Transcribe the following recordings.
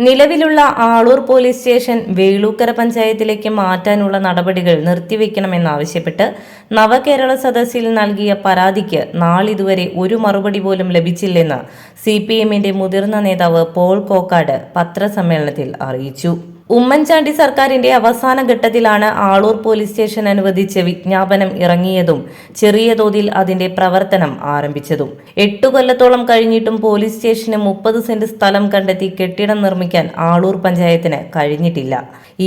നിലവിലുള്ള Aloor police station Velookkara പഞ്ചായത്തിലേക്ക് മാറ്റാനുള്ള നടപടികൾ നിർത്തിവെക്കണമെന്നാവശ്യപ്പെട്ട് നവകേരള സദസ്സിൽ നൽകിയ പരാതിക്ക് നാളിതുവരെ ഒരു മറുപടി പോലും ലഭിച്ചില്ലെന്ന് സി പി എമ്മിന്റെ മുതിർന്ന നേതാവ് പോൾ കോക്കാട് പത്രസമ്മേളനത്തിൽ അറിയിച്ചു. ഉമ്മൻചാണ്ടി സർക്കാരിന്റെ അവസാന ഘട്ടത്തിലാണ് ആളൂർ പോലീസ് സ്റ്റേഷൻ അനുവദിച്ച് വിജ്ഞാപനം ഇറങ്ങിയതും ചെറിയ തോതിൽ അതിന്റെ പ്രവർത്തനം ആരംഭിച്ചതും. എട്ടു കൊല്ലത്തോളം കഴിഞ്ഞിട്ടും പോലീസ് സ്റ്റേഷന് മുപ്പത് സെന്റ് സ്ഥലം കണ്ടെത്തി കെട്ടിടം നിർമ്മിക്കാൻ ആളൂർ പഞ്ചായത്തിന് കഴിഞ്ഞിട്ടില്ല.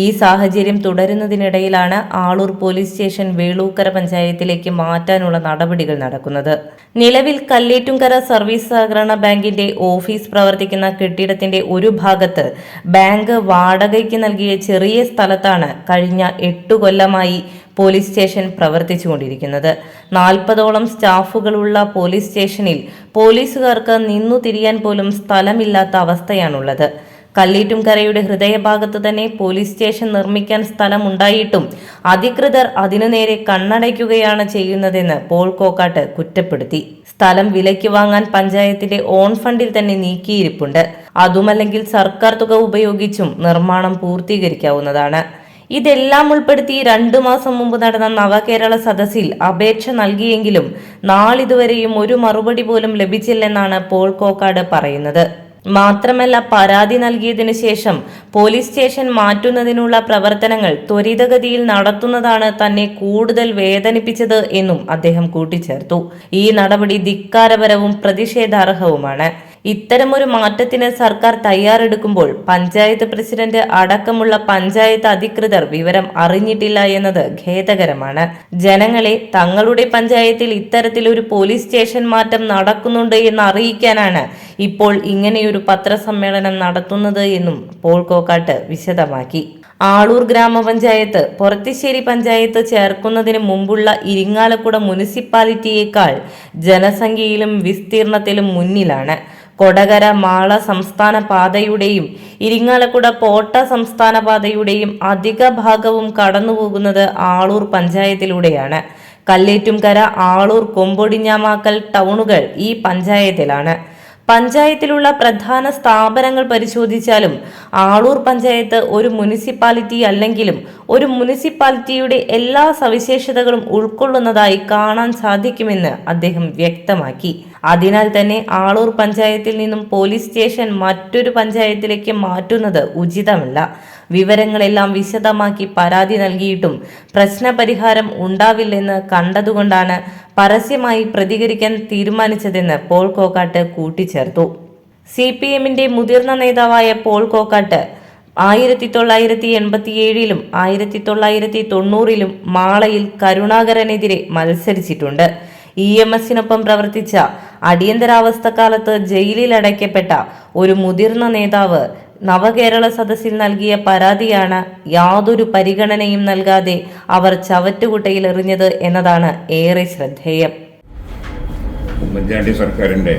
ഈ സാഹചര്യം തുടരുന്നതിനിടയിലാണ് ആളൂർ പോലീസ് സ്റ്റേഷൻ വേളൂക്കര പഞ്ചായത്തിലേക്ക് മാറ്റാനുള്ള നടപടികൾ നടക്കുന്നത്. നിലവിൽ കല്ലേറ്റുംകര സർവീസ് സഹകരണ ബാങ്കിന്റെ ഓഫീസ് പ്രവർത്തിക്കുന്ന കെട്ടിടത്തിന്റെ ഒരു ഭാഗത്ത് ബാങ്ക് വാടകയ്ക്ക് നൽകിയ ചെറിയ സ്ഥലത്താണ് കഴിഞ്ഞ എട്ടു കൊല്ലമായി പോലീസ് സ്റ്റേഷൻ പ്രവർത്തിച്ചുകൊണ്ടിരിക്കുന്നത്. നാൽപ്പതോളം സ്റ്റാഫുകളുള്ള പോലീസ് സ്റ്റേഷനിൽ പോലീസുകാർക്ക് നിന്നു തിരിയാൻ പോലും സ്ഥലമില്ലാത്ത അവസ്ഥയാണുള്ളത്. കല്ലീറ്റുംകരയുടെ ഹൃദയഭാഗത്ത് തന്നെ പോലീസ് സ്റ്റേഷൻ നിർമ്മിക്കാൻ സ്ഥലമുണ്ടായിട്ടും അധികൃതർ അതിനു നേരെ കണ്ണടയ്ക്കുകയാണ് ചെയ്യുന്നതെന്ന് പോൾ കോക്കാട്ട് കുറ്റപ്പെടുത്തി. സ്ഥലം വിലയ്ക്ക് വാങ്ങാൻ പഞ്ചായത്തിന്റെ ഓൺ ഫണ്ടിൽ തന്നെ നീക്കിയിരിപ്പുണ്ട്. അതുമല്ലെങ്കിൽ സർക്കാർ തുക ഉപയോഗിച്ചും നിർമ്മാണം പൂർത്തീകരിക്കാവുന്നതാണ്. ഇതെല്ലാം ഉൾപ്പെടുത്തി രണ്ടു മാസം മുമ്പ് നടന്ന നവകേരള സദസ്സിൽ അപേക്ഷ നൽകിയെങ്കിലും നാളിതുവരെയും ഒരു മറുപടി പോലും ലഭിച്ചില്ലെന്നാണ് പോൾ കോക്കാട് പറയുന്നത്. മാത്രമല്ല പരാതി നൽകിയതിനു ശേഷം പോലീസ് സ്റ്റേഷൻ മാറ്റുന്നതിനുള്ള പ്രവർത്തനങ്ങൾ ത്വരിതഗതിയിൽ നടത്തുന്നതാണ് തന്നെ കൂടുതൽ വേദനിപ്പിച്ചത് എന്നും അദ്ദേഹം കൂട്ടിച്ചേർത്തു. ഈ നടപടി ധിക്കാരപരവും പ്രതിഷേധാർഹവുമാണ്. ഇത്തരമൊരു മാറ്റത്തിന് സർക്കാർ തയ്യാറെടുക്കുമ്പോൾ പഞ്ചായത്ത് പ്രസിഡന്റ് അടക്കമുള്ള പഞ്ചായത്ത് അധികൃതർ വിവരം അറിഞ്ഞിട്ടില്ല എന്നത് ഖേദകരമാണ്. ജനങ്ങളെ തങ്ങളുടെ പഞ്ചായത്തിൽ ഇത്തരത്തിലൊരു പോലീസ് സ്റ്റേഷൻ മാറ്റം നടക്കുന്നുണ്ട് എന്ന് അറിയിക്കാനാണ് ഇപ്പോൾ ഇങ്ങനെയൊരു പത്രസമ്മേളനം നടത്തുന്നത് എന്നും പോൾ കോക്കാട്ട് വിശദമാക്കി. ആളൂർ ഗ്രാമപഞ്ചായത്ത് പൊറത്തിശ്ശേരി പഞ്ചായത്ത് ചേർക്കുന്നതിന് മുമ്പുള്ള ഇരിങ്ങാലക്കുട മുനിസിപ്പാലിറ്റിയേക്കാൾ ജനസംഖ്യയിലും വിസ്തീർണത്തിലും മുന്നിലാണ്. കൊടകര മാള സംസ്ഥാന പാതയുടെയും ഇരിങ്ങാലക്കുട പോട്ട സംസ്ഥാന പാതയുടെയും അധിക ഭാഗവും കടന്നുപോകുന്നത് ആളൂർ പഞ്ചായത്തിലൂടെയാണ്. കല്ലേറ്റുംകര ആളൂർ കൊമ്പൊടിഞ്ഞാമാക്കൽ ടൗണുകൾ ഈ പഞ്ചായത്തിലാണ്. പഞ്ചായത്തിലുള്ള പ്രധാന സ്ഥാപനങ്ങൾ പരിശോധിച്ചാലും ആളൂർ പഞ്ചായത്ത് ഒരു മുനിസിപ്പാലിറ്റി അല്ലെങ്കിലും ഒരു മുനിസിപ്പാലിറ്റിയുടെ എല്ലാ സവിശേഷതകളും ഉൾക്കൊള്ളുന്നതായി കാണാൻ സാധിക്കുമെന്ന് അദ്ദേഹം വ്യക്തമാക്കി. അതിനാൽ തന്നെ ആളൂർ പഞ്ചായത്തിൽ നിന്നും പോലീസ് സ്റ്റേഷൻ മറ്റൊരു പഞ്ചായത്തിലേക്ക് മാറ്റുന്നത് ഉചിതമല്ല. വിവരങ്ങളെല്ലാം വിശദമാക്കി പരാതി നൽകിയിട്ടും പ്രശ്നപരിഹാരം ഉണ്ടാവില്ലെന്ന് കണ്ടതുകൊണ്ടാണ് പരസ്യമായി പ്രതികരിക്കാൻ തീരുമാനിച്ചതെന്ന് പോൾ കോക്കാട്ട് കൂട്ടിച്ചേർത്തു. സി പി എമ്മിന്റെ മുതിർന്ന നേതാവായ പോൾ കോക്കാട്ട് ആയിരത്തി തൊള്ളായിരത്തി എൺപത്തിയേഴിലും ആയിരത്തി തൊള്ളായിരത്തി തൊണ്ണൂറിലും മാളയിൽ കരുണാകരനെതിരെ മത്സരിച്ചിട്ടുണ്ട്. ഇ എം എസിനൊപ്പം പ്രവർത്തിച്ച അടിയന്തരാവസ്ഥ കാലത്ത് ജയിലിൽ അടയ്ക്കപ്പെട്ട ഒരു മുതിർന്ന നേതാവ് നവകേരള സദസ്സിൽ നൽകിയ പരാതിയാണ് യാതൊരു പരിഗണനയും നൽകാതെ അവർ ചവറ്റുകുട്ടയിൽ എറിഞ്ഞത് എന്നതാണ് ഏറെ ശ്രദ്ധേയം. ഉമ്മൻചാണ്ടി സർക്കാരിന്റെ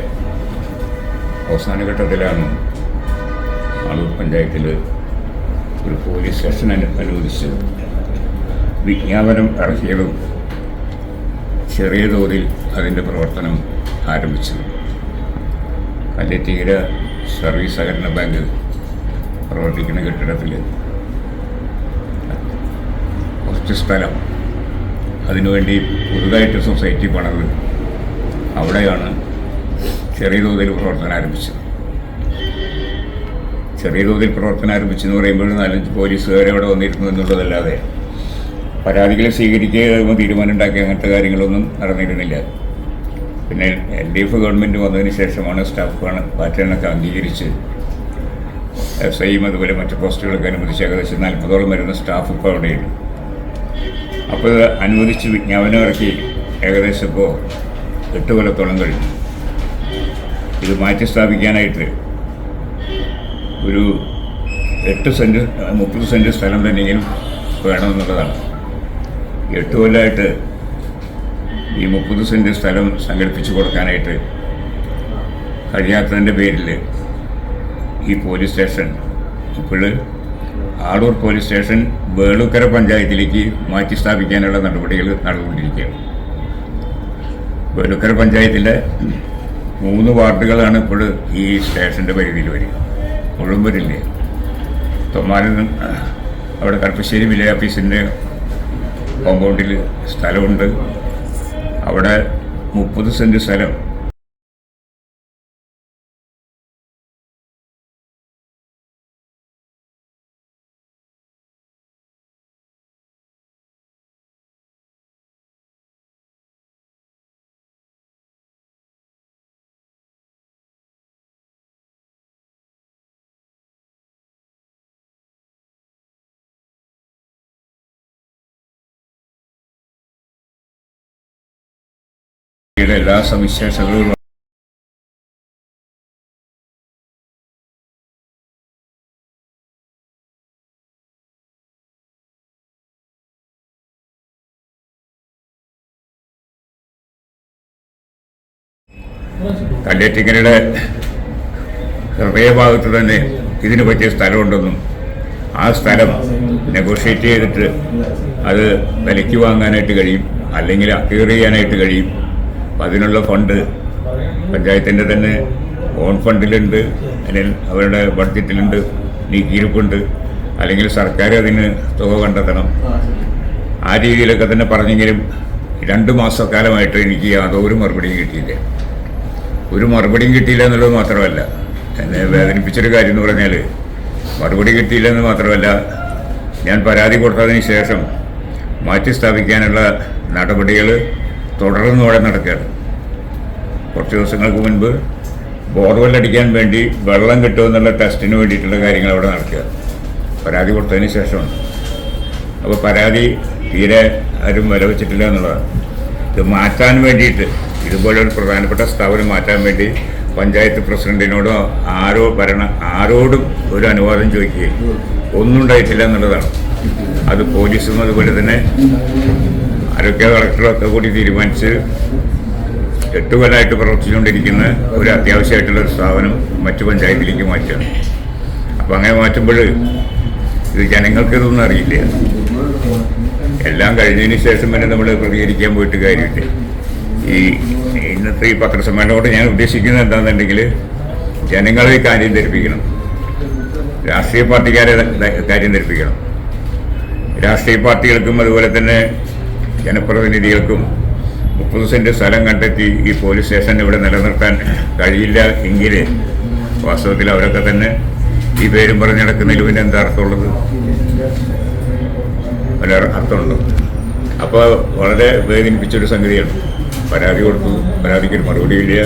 അവസാന ഘട്ടത്തിലാണ് ആളൂർ പഞ്ചായത്തിൽ ഒരു പോലീസ് സ്റ്റേഷൻ അനു അനുവദിച്ച് വിജ്ഞാപനം ഇറക്കിയതും ചെറിയ തോതിൽ അതിന്റെ പ്രവർത്തനം ആരംഭിച്ചത്. കല്ലറ്റീര സർവീസ് സഹകരണ ബാങ്ക് പ്രവർത്തിക്കുന്ന കെട്ടിടത്തിൽ കുറച്ച് സ്ഥലം. അതിനുവേണ്ടി പുതുതായിട്ട് സൊസൈറ്റി പണത് അവിടെയാണ് ചെറിയ തോതിൽ പ്രവർത്തനം ആരംഭിച്ചത്. ചെറിയ തോതിൽ പ്രവർത്തനം ആരംഭിച്ചെന്ന് പറയുമ്പോൾ നാലഞ്ച് പോലീസുകാരെ അവിടെ വന്നിരുന്നു എന്നുള്ളതല്ലാതെ പരാതികളെ സ്വീകരിക്കുക തീരുമാനം ഉണ്ടാക്കിയ അങ്ങനത്തെ കാര്യങ്ങളൊന്നും നടന്നിരുന്നില്ല. പിന്നെ എൽ ഡി എഫ് ഗവൺമെന്റ് വന്നതിന് ശേഷമാണ് സ്റ്റാഫ് പാറ്റേണൊക്കെ അംഗീകരിച്ച് എസ് ഐയും അതുപോലെ മറ്റു പോസ്റ്റുകളൊക്കെ അനുവദിച്ച് ഏകദേശം നാൽപ്പതോളം വരുന്ന സ്റ്റാഫ് ഇപ്പോൾ അവിടെയുണ്ട് അപ്പോൾ ഇത് അനുവദിച്ച് വിജ്ഞാപനം ഇറക്കി. ഏകദേശം ഇപ്പോൾ എട്ട് കൊല്ലത്തോളം കഴിഞ്ഞു. ഇത് മാറ്റി സ്ഥാപിക്കാനായിട്ട് ഒരു എട്ട് സെന്റ് മുപ്പത് സെന്റ് സ്ഥലം തന്നെയെങ്കിലും വേണമെന്നുള്ളതാണ്. എട്ട് കൊല്ലമായിട്ട് ഈ മുപ്പത് സെന്റ് സ്ഥലം സംഘടിപ്പിച്ച് കൊടുക്കാനായിട്ട് കഴിയാത്തതിന്റെ പേരിൽ ഈ പോലീസ് സ്റ്റേഷൻ ഇപ്പോൾ ആളൂർ പോലീസ് സ്റ്റേഷൻ വേളൂക്കര പഞ്ചായത്തിലേക്ക് മാറ്റി സ്ഥാപിക്കാനുള്ള നടപടികൾ നടന്നുകൊണ്ടിരിക്കുകയാണ്. വേളൂക്കര പഞ്ചായത്തിലെ മൂന്ന് വാർഡുകളാണ് ഇപ്പോൾ ഈ സ്റ്റേഷന്റെ പരിധിയിൽ വരിക. മുഴുവൻ വരില്ലേ തൊമ്മാനിൽ അവിടെ കർപ്പശ്ശേരി വില്ലേജ് ഓഫീസിന്റെ കോമ്പൗണ്ടിൽ സ്ഥലമുണ്ട്. അവിടെ മുപ്പത് സെന്റ് സ്ഥലം യുടെ എല്ലാ സവിശേഷതകളും കല്ലേറ്റിങ്ങരയുടെ ഹൃദയഭാഗത്ത് തന്നെ ഇതിന് പറ്റിയ സ്ഥലമുണ്ടെന്നും ആ സ്ഥലം നെഗോഷിയേറ്റ് ചെയ്തിട്ട് അത് വിലയ്ക്ക് വാങ്ങാനായിട്ട് കഴിയും അല്ലെങ്കിൽ അക്യൂർ ചെയ്യാനായിട്ട് കഴിയും. അപ്പം അതിനുള്ള ഫണ്ട് പഞ്ചായത്തിന്റെ തന്നെ ഓൺ ഫണ്ടിലുണ്ട്. അല്ലെങ്കിൽ അവരുടെ ബഡ്ജറ്റിലുണ്ട്. നീക്കിയിരിപ്പുണ്ട് അല്ലെങ്കിൽ സർക്കാർ അതിന് തുക കണ്ടെത്തണം. ആ രീതിയിലൊക്കെ തന്നെ പറഞ്ഞെങ്കിലും രണ്ട് മാസക്കാലമായിട്ട് എനിക്ക് യാതൊരു മറുപടിയും കിട്ടിയില്ല. ഒരു മറുപടിയും കിട്ടിയില്ല എന്നുള്ളത് മാത്രമല്ല. എന്നെ വേദനിപ്പിച്ചൊരു കാര്യം എന്ന് പറഞ്ഞാൽ മറുപടി കിട്ടിയില്ല എന്ന് മാത്രമല്ല ഞാൻ പരാതി കൊടുത്തതിന് ശേഷം മാറ്റി സ്ഥാപിക്കാനുള്ള നടപടികൾ തുടർന്നോടെ നടക്കുകയാണ്. കുറച്ച് ദിവസങ്ങൾക്ക് മുൻപ് ബോർവെൽ അടിക്കാൻ വേണ്ടി വെള്ളം കിട്ടുമെന്നുള്ള ടെസ്റ്റിന് വേണ്ടിയിട്ടുള്ള കാര്യങ്ങൾ അവിടെ നടക്കുക പരാതി കൊടുത്തതിന് ശേഷമാണ്. അപ്പോൾ പരാതി തീരെ ആരും വില വെച്ചിട്ടില്ല എന്നുള്ളതാണ്. ഇത് മാറ്റാൻ വേണ്ടിയിട്ട് ഇതുപോലെ ഒരു പ്രധാനപ്പെട്ട സ്ഥാപനം മാറ്റാൻ വേണ്ടി പഞ്ചായത്ത് പ്രസിഡന്റിനോടോ ആരോ ഭരണ ആരോടും ഒരു അനുവാദം ചോദിക്കുകയും ഒന്നും ഉണ്ടായിട്ടില്ല എന്നുള്ളതാണ്. അത് പോലീസും അതുപോലെ തന്നെ ആരോഗ്യ ഡയറക്ടറൊക്കെ കൂടി തീരുമാനിച്ച് എട്ട് കൊല്ലമായിട്ട് പ്രവർത്തിച്ചുകൊണ്ടിരിക്കുന്ന ഒരു അത്യാവശ്യമായിട്ടുള്ള ഒരു സ്ഥാപനം മറ്റു പഞ്ചായത്തിലേക്ക് മാറ്റുകയാണ്. അപ്പം അങ്ങനെ മാറ്റുമ്പോൾ ഇത് ജനങ്ങൾക്ക് ഇതൊന്നും അറിയില്ല. എല്ലാം കഴിഞ്ഞതിന് ശേഷം തന്നെ നമ്മൾ പ്രതികരിക്കാൻ പോയിട്ട് കാര്യമില്ല. ഈ ഇന്നത്തെ ഈ പത്രസമ്മേളനത്തോട് ഞാൻ ഉദ്ദേശിക്കുന്നത് എന്താണെന്നുണ്ടെങ്കിൽ ജനങ്ങളെ കാര്യം ധരിപ്പിക്കണം. രാഷ്ട്രീയ പാർട്ടിക്കാരെ കാര്യം ധരിപ്പിക്കണം. രാഷ്ട്രീയ പാർട്ടികൾക്കും അതുപോലെ തന്നെ ജനപ്രതിനിധികൾക്കും മുപ്പത് സെന്റ് സ്ഥലം കണ്ടെത്തി ഈ പോലീസ് സ്റ്റേഷൻ ഇവിടെ നിലനിർത്താൻ കഴിയില്ല എങ്കിൽ വാസ്തവത്തിൽ അവരൊക്കെ തന്നെ ഈ പേരും പറഞ്ഞ് നടക്കുന്നതിൽ പിന്നെ എന്താ അർത്ഥമുള്ളത്? വല്ല അപ്പോൾ വളരെ വേദനിപ്പിച്ചൊരു സംഗതിയാണ്. പരാതി കൊടുത്തു. പരാതിക്ക് ഒരു മറുപടിയില്ല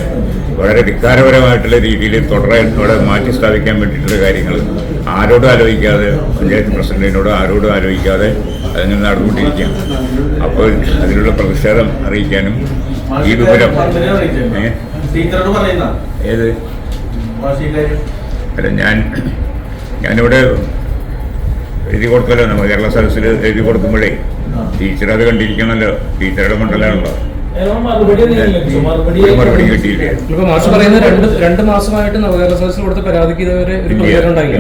വളരെ ധിക്കാരപരമായിട്ടുള്ള രീതിയിൽ തുടരാൻ ഇവിടെ മാറ്റി സ്ഥാപിക്കാൻ വേണ്ടിയിട്ടുള്ള കാര്യങ്ങൾ ആരോടും ആലോചിക്കാതെ പഞ്ചായത്ത് പ്രസിഡന്റിനോട് ആരോടും ആലോചിക്കാതെ അതിങ്ങനെ നടന്നുകൊണ്ടിരിക്കുകയാണ്. അപ്പോൾ അതിനുള്ള പ്രതിഷേധം അറിയിക്കാനും ഈ വിവരം ഏത്? അല്ല ഞാൻ ഞാനിവിടെ എഴുതി കൊടുത്തല്ലോ നമ്മൾ കേരള സദസ്സിൽ എഴുതി കൊടുക്കുമ്പോഴേ ടീച്ചർ അത് കണ്ടിരിക്കണമല്ലോ. ടീച്ചറുടെ മണ്ഡലമാണല്ലോ. മറുപടി കിട്ടിയില്ല ഇപ്പൊ മാഷ് പറയുന്ന രണ്ട് രണ്ട് മാസമായിട്ട് നവകേരള സദസ്സിൽ കൊടുത്ത പരാതിക്ക് ഇതുവരെ ഒരു പ്രതികരണം ഉണ്ടായില്ല.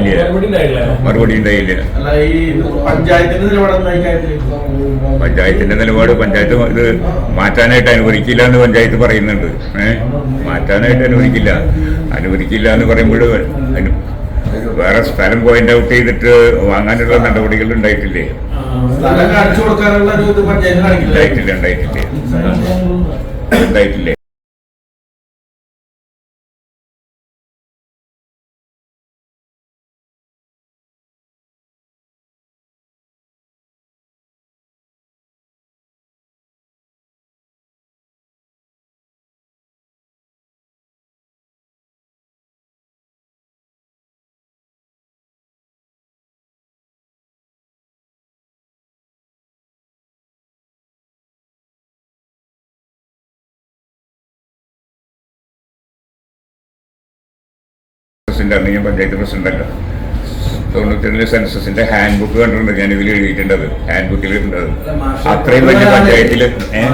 മറുപടി ഉണ്ടായില്ല. അല്ല ഈ പഞ്ചായത്തിന്റെ നിലപാട് പഞ്ചായത്ത് ഇത് മാറ്റാനായിട്ട് അനുവദിക്കില്ല എന്ന് പഞ്ചായത്ത് പറയുന്നുണ്ട്. ഏഹ് മാറ്റാനായിട്ട് അനുവദിക്കില്ല. അനുവദിക്കില്ല എന്ന് പറയുമ്പോൾ വേറെ സ്ഥലം പോയിന്റ് ഔട്ട് ചെയ്തിട്ട് വാങ്ങാനുള്ള നടപടികൾ ഉണ്ടായിട്ടില്ലേ? സ്ഥലം കാണിച്ചു കൊടുക്കാനുള്ള ഒരു ഇത് പഞ്ചായത്ത് കാണിക്കില്ല ഉണ്ടായിട്ടില്ല. ഉണ്ടായിട്ടില്ല ഉണ്ടായിട്ടില്ലേ. പ്രസിഡന്റ് ആണ് ഞാൻ പഞ്ചായത്ത് പ്രസിഡന്റ് അല്ല തൊണ്ണൂറ്റൊന്നിലെ സെൻസസിന്റെ ഹാൻഡ് ബുക്ക് കണ്ടിട്ടുണ്ട്. ഞാൻ ഇതിൽ എഴുതിയിട്ടുണ്ടത് ഹാൻഡ് ബുക്കിൽ ഉണ്ടത് അത്രയും വലിയ പഞ്ചായത്തിൽ ഏഹ്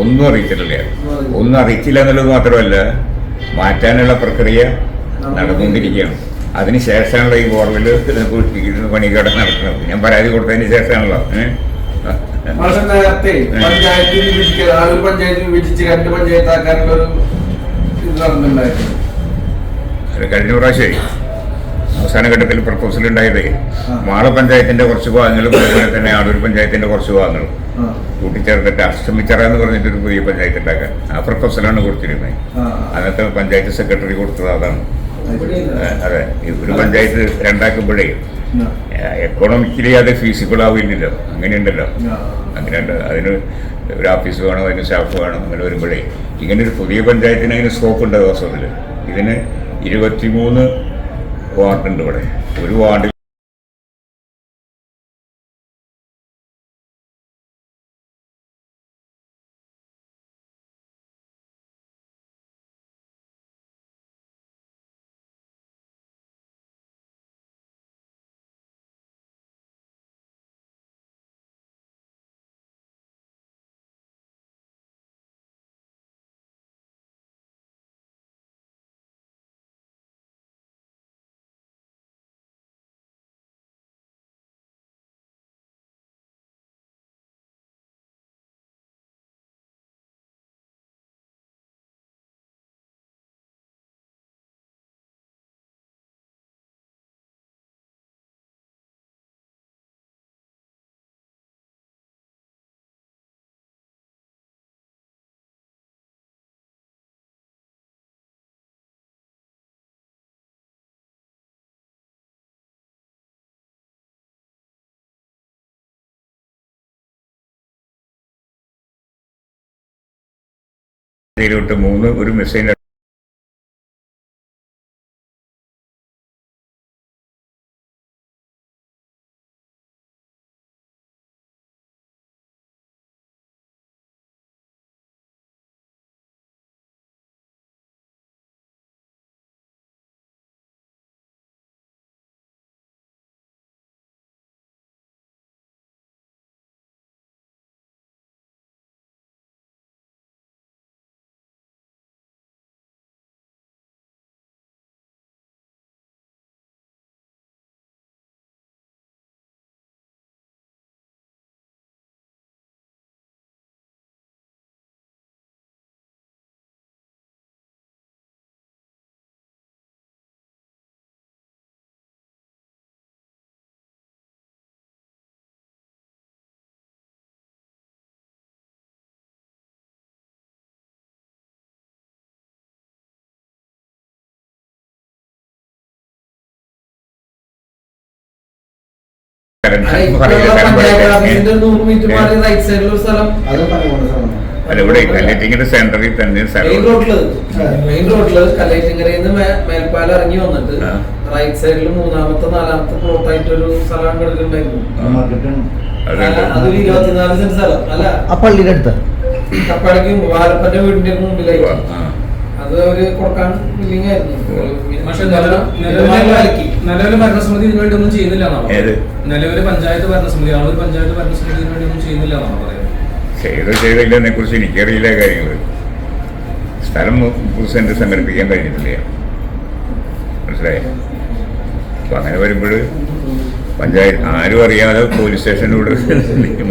ഒന്നും അറിയിച്ചിട്ടില്ല. ഒന്നും അറിയിച്ചില്ല എന്നുള്ളത് മാത്രമല്ല മാറ്റാനുള്ള പ്രക്രിയ നടന്നുകൊണ്ടിരിക്കുകയാണ്. അതിന് ശേഷമാണല്ലോ ഈ ബോർവെൽ പണികട നടക്കുന്നത്. ഞാൻ പരാതി കൊടുത്തതിന് ശേഷമാണല്ലോ മാഷ നേരത്തെ പഞ്ചായത്ത് വിഭജിക്കുക ആ ഒരു പഞ്ചായത്ത് വിഭജിച്ച് രണ്ട് പഞ്ചായത്ത് ആക്കാനുള്ള ഒരു ഇത് നടന്നിട്ടുണ്ടായിരുന്നു. അത് കഴിഞ്ഞ പ്രാവശ്യമായി. അവസാന ഘട്ടത്തിൽ പ്രപ്പോസൽ ഉണ്ടായത്. മാള പഞ്ചായത്തിന്റെ കുറച്ച് ഭാഗങ്ങളും അതുപോലെ തന്നെ ആടൂർ പഞ്ചായത്തിന്റെ കുറച്ച് ഭാഗങ്ങളും കൂട്ടിച്ചേർത്തിട്ട് അഷ്ടമിച്ചറ എന്ന് പറഞ്ഞിട്ടൊരു പുതിയ പഞ്ചായത്ത് ഉണ്ടാക്കാൻ. ആ പ്രപ്പോസലാണ് കൊടുത്തിരുന്നത്. അന്നത്തെ പഞ്ചായത്ത് സെക്രട്ടറി കൊടുത്തത് അതാണ്. അതെ. ഒരു പഞ്ചായത്ത് രണ്ടാക്കുമ്പോഴേ. എക്കണോമിക്കലി അത് ഫീസിബിൾ ആവില്ലല്ലോ അങ്ങനെയുണ്ടല്ലോ. ആ. അങ്ങനെയുണ്ട്. അതിന് ഒരു ഓഫീസ് വേണം അതിന് സ്റ്റാഫ് വേണം അങ്ങനെ വരുമ്പോഴേ ഇങ്ങനെ ഒരു പുതിയ പഞ്ചായത്തിന് അതിന് സ്കോപ്പ് ഉണ്ട് വാസ്തവത്തിൽ ഇതിന് ഇരുപത്തിമൂന്ന് വാർഡുണ്ട് ഇവിടെ. ഒരു വാർഡിൽ ഇതിലോട്ട് മൂന്ന് ഒരു മെസ്സേജ് ഇവിടെ കല്ലിറ്റിങ്ങിന്റെ സെന്ററിൽ തന്നെ മെയിൻ റോഡിൽ മെയിൻ റോഡിൽ കല്ലൈറ്റിങ്കരയിൽ നിന്ന് മേൽപ്പാലം ഇറങ്ങി വന്നിട്ട് റൈറ്റ് സൈഡിൽ മൂന്നാമത്തെ നാലാമത്തെ പ്ലോട്ടായിട്ട് ഒരു സ്ഥലം കിടക്കുന്നുണ്ടായിരുന്നു മാർക്കറ്റാണ് അതൊരു ഇരുപത്തിനാല് സെന്റ് സ്ഥലം അല്ല? ആ പള്ളിയുടെ അടുത്ത്. കപ്പടയ്ക്ക് വാലപ്പന്റെ വീടിന്റെ മുമ്പിലായി. ആ. അത് അവർ കൊടുക്കാൻ ബില്ലിംഗ് ആയിരുന്നു. പക്ഷെ വിലയ്ക്ക്. ഭരണസമിതി ഇതിനു വേണ്ടി ഒന്നും ചെയ്യുന്നില്ല ഏത്? നിലവിൽ പഞ്ചായത്ത് ഭരണസമിതി ആളൊരു പഞ്ചായത്ത് ഭരണസമിതി ഇതിനു വേണ്ടി ഒന്നും ചെയ്യുന്നില്ല എന്നാണ് പറയുന്നത്. ചെയ്തോ ചെയ്തില്ലെന്നെ കുറിച്ച് എനിക്കറിയില്ല കാര്യങ്ങൾ സ്ഥലം സെന്റ് സംഘടിപ്പിക്കാൻ കഴിഞ്ഞിട്ടില്ല. മനസ്സിലായോ? അപ്പൊ അങ്ങനെ വരുമ്പോൾ പഞ്ചായത്ത് ആരും അറിയാതെ പോലീസ് സ്റ്റേഷനിലൂടെ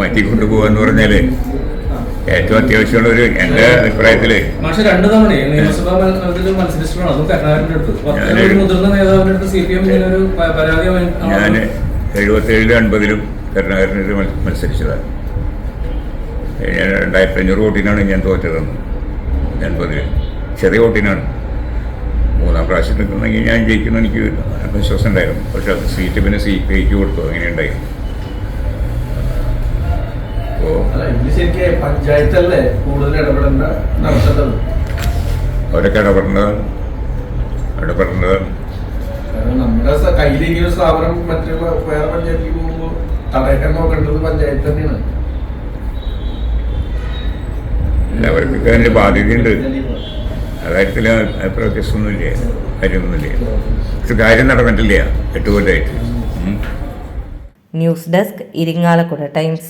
മാറ്റിക്കൊണ്ടു പോകാന്ന് പറഞ്ഞാൽ ഏറ്റവും അത്യാവശ്യമുള്ള ഒരു എന്റെ അഭിപ്രായത്തിൽ. പക്ഷെ രണ്ടു തവണ നിയമസഭാ മത്സരത്തിൽ മത്സരിച്ചിട്ടാണ് അതും കരുണാകരന്റെ അടുത്ത്. പത്ത് ഒരു മുതിർന്ന നേതാവിന്റെ അടുത്ത് സി പി എം ഒരു പ- പരാതി ഞാൻ എഴുപത്തേഴിലും അൻപതിലും കരുണാകരനെതിരെ മത്സ- മത്സരിച്ചതാണ് ഞാൻ രണ്ടായിരത്തി അഞ്ഞൂറ് വോട്ടിനാണ് ഞാൻ തോറ്റതെന്ന് എൺപതിൽ ചെറിയ വോട്ടിനാണ്. മൂന്നാം പ്രാവശ്യം നിൽക്കുന്നെങ്കിൽ ഞാൻ ജയിക്കുന്ന എനിക്ക് ആത്മവിശ്വാസം ഉണ്ടായിരുന്നു. പക്ഷെ അത് സീറ്റ് പിന്നെ സി പി ഐക്ക് കൊടുത്തു. അങ്ങനെ ഉണ്ടായി അല്ല ഇത് ശരിക്കും പഞ്ചായത്തല്ലേ കൂടുതൽ ഇടപെടേണ്ട നടത്തേണ്ടത്? അവരൊക്കെ ഇടപെടേണ്ടതാണ് ഇടപെടേണ്ടതാണ് നമ്മുടെ കയ്യിലെങ്കിലും ഒരു സ്ഥാപനം മറ്റുള്ള വേറെ പഞ്ചായത്തിലേക്ക് പോകുമ്പോൾ തടയാൻ നോക്കേണ്ടത് പഞ്ചായത്ത് തന്നെയാണ്. എല്ലാവർക്കും അതിന്റെ ബാധ്യതയുണ്ട്. അതാര്യത്തിൽ അഭിപ്രായ വ്യത്യാസമൊന്നുമില്ല കാര്യമൊന്നുമില്ല. പക്ഷെ കാര്യം നടന്നിട്ടില്ല. എട്ട് കൊല്ലമായിട്ട് news desk Irinjalakuda Times.